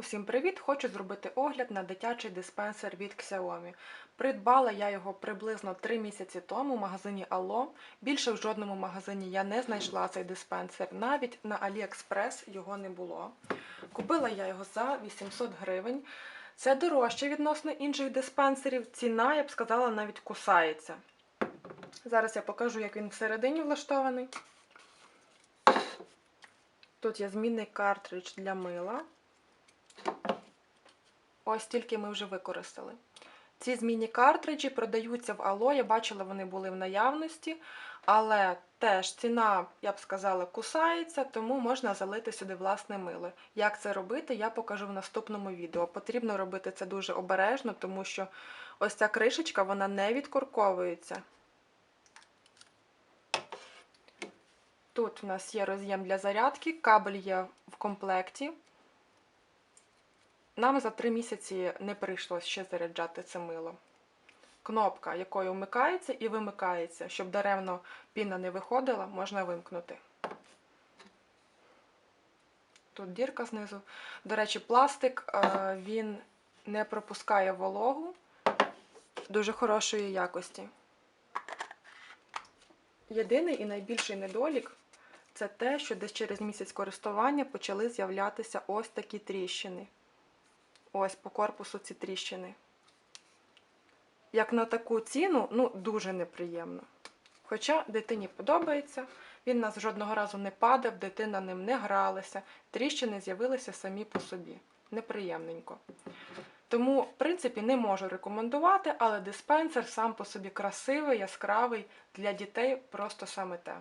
Усім привіт! Хочу зробити огляд на дитячий диспенсер від Xiaomi. Придбала я його приблизно 3 місяці тому в магазині Allo. Більше в жодному магазині я не знайшла цей диспенсер. Навіть на AliExpress його не було. Купила я його за 800 гривень. Це дорожче відносно інших диспенсерів. Ціна, я б сказала, навіть кусається. Зараз я покажу, як він всередині влаштований. Тут є змінний картридж для мила. Ось тільки ми вже використали. Ці змінні картриджі продаються в Ало. Я бачила, вони були в наявності, але теж ціна, я б сказала, кусається, тому можна залити сюди власне мило. Як це робити, я покажу в наступному відео. Потрібно робити це дуже обережно, тому що ось ця кришечка вона не відкорковується. Тут у нас є роз'єм для зарядки, кабель є в комплекті. Нам за три місяці не прийшлося ще заряджати це мило. Кнопка, якою вмикається і вимикається, щоб даремно піна не виходила, можна вимкнути. Тут дірка знизу. До речі, пластик е, він не пропускає вологу дуже хорошої якості. Єдиний і найбільший недолік це те, що десь через місяць користування почали з'являтися ось такі тріщини. Ось по корпусу ці тріщини. Як на таку ціну, ну, дуже неприємно. Хоча дитині подобається, він нас жодного разу не падав, дитина ним не гралася, тріщини з'явилися самі по собі. Неприємненько. Тому, в принципі, не можу рекомендувати, але диспенсер сам по собі красивий, яскравий, для дітей просто саме те.